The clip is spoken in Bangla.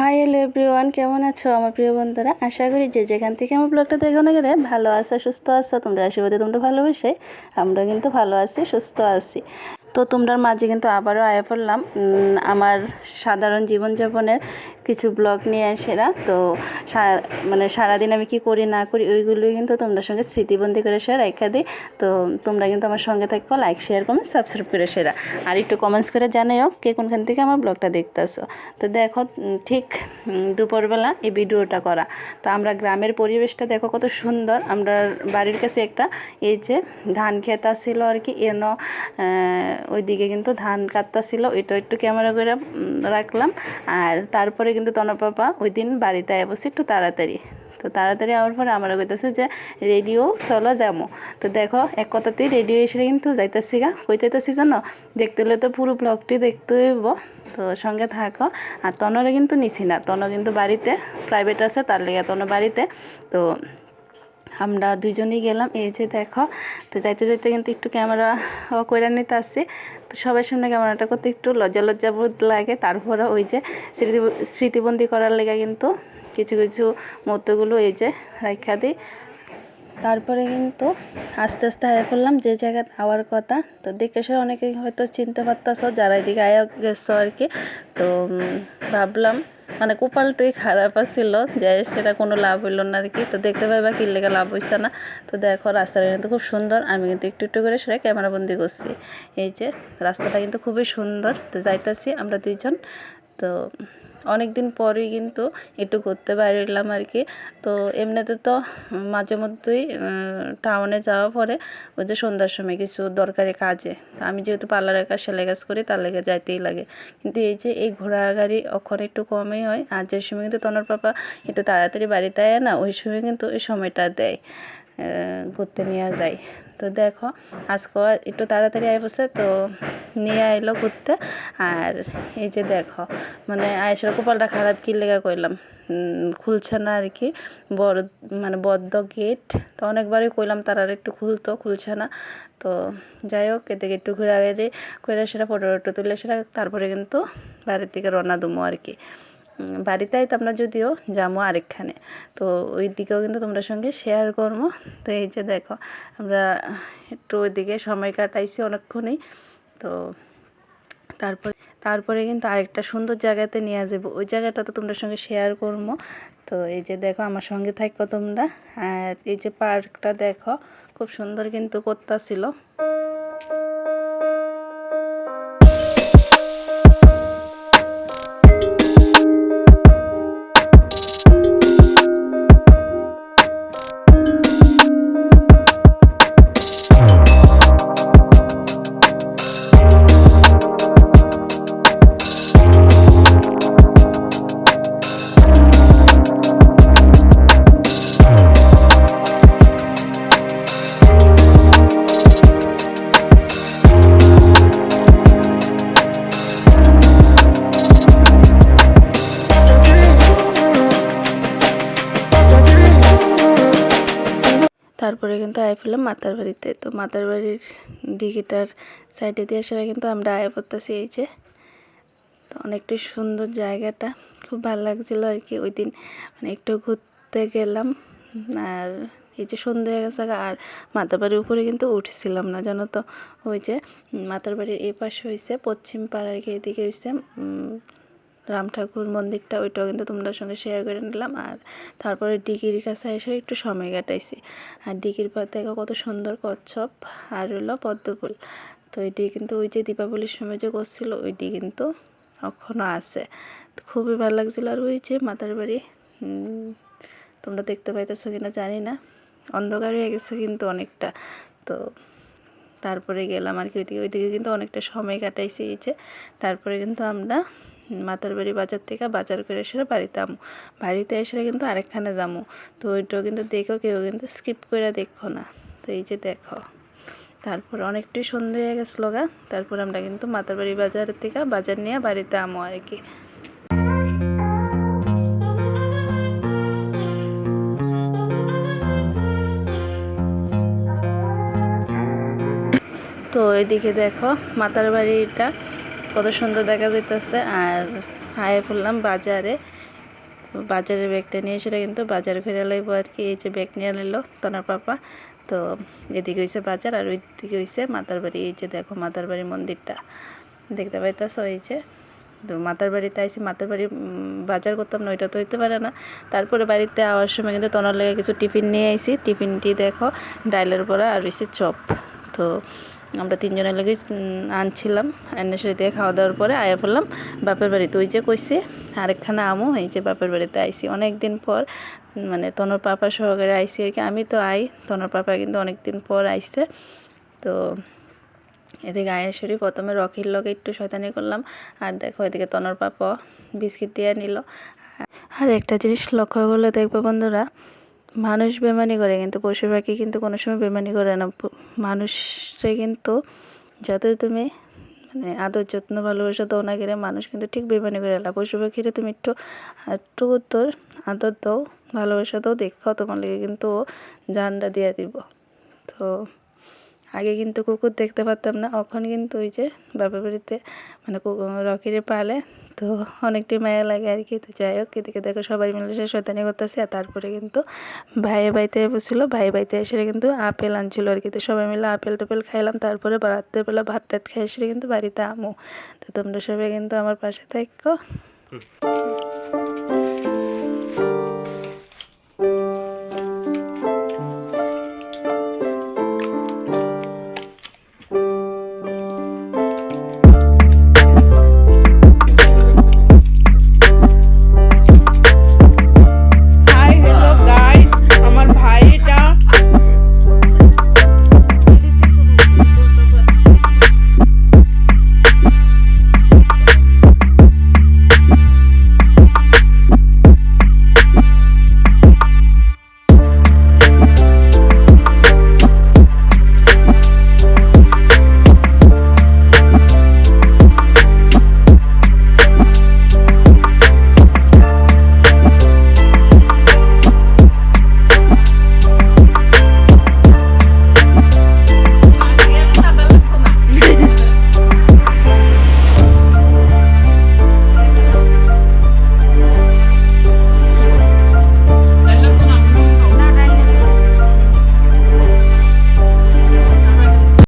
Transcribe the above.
হাই হ্যালো এভরিওয়ান কেমন আছো আমার প্রিয় বন্ধুরা? আশা করি যে যেখান থেকে আমার ব্লগটা দেখো না গেলে ভালো আছো, সুস্থ আছো, তোমরা আশীর্বাদে তোমরা ভালোবাসে আমরা কিন্তু ভালো আছি, সুস্থ আছি। তো তোমরার মাঝে কিন্তু আবারও আয়া পড়লাম। আমার সাধারণ জীবনযাপনের কিছু ব্লগ নিয়ে সেরা। তো মানে সারাদিন আমি কি করি, না করি, ওইগুলোই কিন্তু তোমরা সঙ্গে স্মৃতিবন্দি করে সেরা রেখা দিই। তো তোমরা কিন্তু আমার সঙ্গে থাকো লাইক শেয়ার কমেন্ট সাবস্ক্রাইব করে সেরা। আর একটু কমেন্টস করে জানাইও কে কোনখান থেকে আমার ব্লগটা দেখতেছো। তো দেখো ঠিক দুপুরবেলা এই ভিডিওটা করা। তো আমরা গ্রামের পরিবেশটা দেখো কত সুন্দর। আমরা বাড়ির কাছে একটা এই যে ধান ক্ষেত ছিল আর কি, এন ওইদিকে কিন্তু ধান কাটতা ছিল, ওইটা একটু ক্যামেরা করে রাখলাম। আর তারপরে কিন্তু তনর পাপা ওই দিন বাড়িতে বসে একটু তাড়াতাড়ি। তো তাড়াতাড়ি আওয়ার পরে আমরা কইতেছে যে, রেডিও চলো যাব তো দেখো, এক কথাতেই রেডিও এসে কিন্তু যাইতেছি গা। কইতেছি জানো, দেখতে হলে তো পুরো ব্লগটি দেখতে হইব। তো সঙ্গে থাকো। আর তনরে কিন্তু নিছি না। তন কিন্তু বাড়িতে প্রাইভেট আছে, তার লেগে তন বাড়িতে। তো আমরা দুজনেই গেলাম, এই যে দেখো, তো যাইতে যাইতে কিন্তু একটু ক্যামেরা করে নিতে আসছি। তো সবার সামনে ক্যামেরাটা করতে একটু লজ্জা লজ্জা বোধ লাগে। তারপরে ওই যে স্মৃতি স্মৃতিবন্দি করার লেগে কিন্তু কিছু কিছু মুহূর্তগুলো এই যে রাখা দিই। তারপরে কিন্তু আস্তে আস্তে আয়া করলাম যে জায়গায় আওয়ার কথা। তো দেখে সে অনেকে হয়তো চিনতে পারতাছ, যারা এদিকে আয়া গেছো আর কি। তো ভাবলাম মানে কপালটাই খারাপ আসছিল যে সেটা কোনো লাভ হইল না আর কি তো দেখতে পাইবা কি লেগে লাভ হইছে না। তো দেখো, রাস্তাটা কিন্তু খুব সুন্দর। আমি কিন্তু একটু একটু করে সেটা ক্যামেরাবন্দি করছি। এই যে, রাস্তাটা কিন্তু খুবই সুন্দর। তো যাইতেছি আমরা দুইজন। তো অনেক দিন পরেই কিন্তু একটু ঘুরতে বাইরেলাম আর কি। তো এমনিতে তো মাঝে মধ্যেই টাউনে যাওয়া পরে ওই যে সন্ধ্যার সময় কিছু দরকারি কাজে আমি যেহেতু পার্লারের কাজ সেলাই কাজ করি, তার লেগে যাইতেই লাগে। কিন্তু এই যে এই ঘোরা গাড়ি অখন একটু কমই হয়, আর যে সময় কিন্তু তনর পাপা একটু তাড়াতাড়ি বাড়িতে আয় না, ওই সময় কিন্তু ওই সময়টা দেয় ঘুরতে নিয়ে যায়। তো দেখো, আজকে একটু তাড়াতাড়ি আয় বসে, তো নিয়ে আইলো ঘুরতে। আর এই যে দেখো মানে আয়েসের কপালটা খারাপ কি লেগে করলাম খুলছে না আর কি। বড় মানে বদ্ধ গেট। তো অনেকবারই কইলাম তারা আর একটু খুলতো, খুলছে না। তো যাই হোক, এদিকে একটু ঘুরে আগে করে সেটা ফটো টটো তুলে সেটা তারপরে কিন্তু বাড়ির থেকে রওনা দুমো আর কি। বাড়িতে আইতাম না যদিও যাব আরেকখানে। তো ওই দিকেও কিন্তু তোমরা সঙ্গে শেয়ার করব তো এই যে দেখো, আমরা একটু ওইদিকে সময় কাটাইছি অনেকক্ষণই। তো তারপরে তারপরে কিন্তু আরেকটা সুন্দর জায়গাতে নিয়ে যাব। ওই জায়গাটা তো তোমরা সঙ্গে শেয়ার করব তো এই যে দেখো, আমার সঙ্গে থাকো তোমরা। আর এই যে পার্কটা দেখো, খুব সুন্দর কিন্তু করতেছিল। তারপরে কিন্তু আয় ফেললাম মাতার বাড়িতে। তো মাতার বাড়ির দিঘিটার সাইডে দিয়ে সেটা কিন্তু আমরা আয় পড়তেছি এই যে। তো অনেকটাই সুন্দর জায়গাটা, খুব ভালো লাগছিল আর কি। ওই দিন মানে একটু ঘুরতে গেলাম আর এই যে সন্ধ্যে হয়ে গেছে আর মাতার বাড়ির উপরে কিন্তু উঠেছিলাম না, জানো তো? ওই যে মাতার বাড়ির এই পাশে হয়েছে পশ্চিম পাড়ার এদিকে হয়েছে রাম ঠাকুর মন্দিরটা, ওইটাও কিন্তু তোমাদের সঙ্গে শেয়ার করে নিলাম। আর তারপরে ডিগির কাছে এসে একটু সময় কাটাইছি। আর ডিগির পর দেখো কত সুন্দর কচ্ছপ আর হলো পদ্মফুল। তো এটি কিন্তু ওই যে দীপাবলির সময় যে করছিল, ওইটি কিন্তু এখনও আছে। খুবই ভালো লাগছিল। আর ওই যে মাতার বাড়ি তোমরা দেখতে পাইতেছো কিনা জানি না। অন্ধকার হয়ে গেছে কিন্তু অনেকটা। তো তারপরে গেলাম আর কি, ওইদিকে ওইদিকে কিন্তু অনেকটা সময় কাটাইছি এই যে। তারপরে কিন্তু আমরা মাতার বাড়ি বাজার থেকে বাজার করে এসে বাড়িতে আমো। বাড়িতে এসে কিন্তু আরেকখানে যাব তো ওইটাও কিন্তু দেখো, কেউ কিন্তু স্কিপ করে দেখো না। তো এই যে দেখো, তারপর অনেকটাই সন্ধে হয়ে গেছিল গা। তারপর আমরা কিন্তু মাতার বাড়ি বাজারের থেকে বাজার নিয়ে বাড়িতে আমো আর কি। তো এদিকে দেখো মাতার বাড়িটা কত সুন্দর দেখা যাইতেছে। আর আয়ে পড়লাম বাজারে। বাজারের ব্যাগটা নিয়ে সেটা কিন্তু বাজার ঘুরে লাইব আর কি। এই যে ব্যাগ নিয়ে নিল তনার পাপা। তো এদিকে হইছে বাজার আর ওইদিকে হইছে মাতার বাড়ি এই যে দেখো মাতার বাড়ি মন্দিরটা। দেখতে পাইতেছ এই যে। তো মাতার বাড়িতে আইসি মাতার বাড়ি বাজার করতাম না, ওইটা তো হইতে পারে না। তারপরে বাড়িতে আওয়ার সময় কিন্তু তনার লেগে কিছু টিফিন নিয়ে আইসি টিফিনটি দেখো, ডাইলের বড়া আর হয়েছে চপ। তো আমরা তিনজনের লেগে আনছিলাম। এনে দিয়ে খাওয়া দাওয়ার পরে আয়া পড়লাম বাপের বাড়িতে ওই যে কইছে, আরেকখানা আমও এই যে বাপের বাড়িতে আইসি অনেক দিন পর মানে তনর পাপা সহকারে আইসি আর কি। আমি তো আই, তনর পাপা কিন্তু অনেক দিন পর আইসে তো এদিকে আয়ের শরীর প্রথমে রকির লগে একটু শয়তানি করলাম। আর দেখো এদিকে তনর পাপা বিস্কিট দিয়ে নিল। আর একটা জিনিস লক্ষ্য করলে দেখবে বন্ধুরা মানুষ বেমানি করে, কিন্তু পশু পাখি কিন্তু কোনো সময় বেমানি করে না। মানুষরে কিন্তু যতই তুমি মানে আদর যত্ন, ভালোবাসা দাও না গেলে মানুষ কিন্তু ঠিক বেমানি করে না। পশু পাখিরে তুমি একটু একটু তোর আদর দাও, ভালোবাসা দাও দেখাও তোমার লেগে কিন্তু ও জানটা দিয়ে দিব। তো আগে কিন্তু কুকুর দেখতে পারতাম না, এখন কিন্তু ওই যে বাপের বাড়িতে মানে রকিরে পালে তো অনেকটাই মায়া লাগে আর কি। তো যাই হোক, এদিকে দেখো সবাই মিলে সে শয়তানি করতেছে আর তারপরে কিন্তু ভাইয়ে বাড়িতে বসছিল। ভাই বাড়িতে এসে কিন্তু আপেল আনছিল আর কি। তো সবাই মিলে আপেল টাপেল খাইলাম। তারপরে রাত্রেবেলা ভাত টাত খাই, এসে কিন্তু বাড়িতে আমু। তো তোমরা সবাই কিন্তু আমার পাশে থাকো।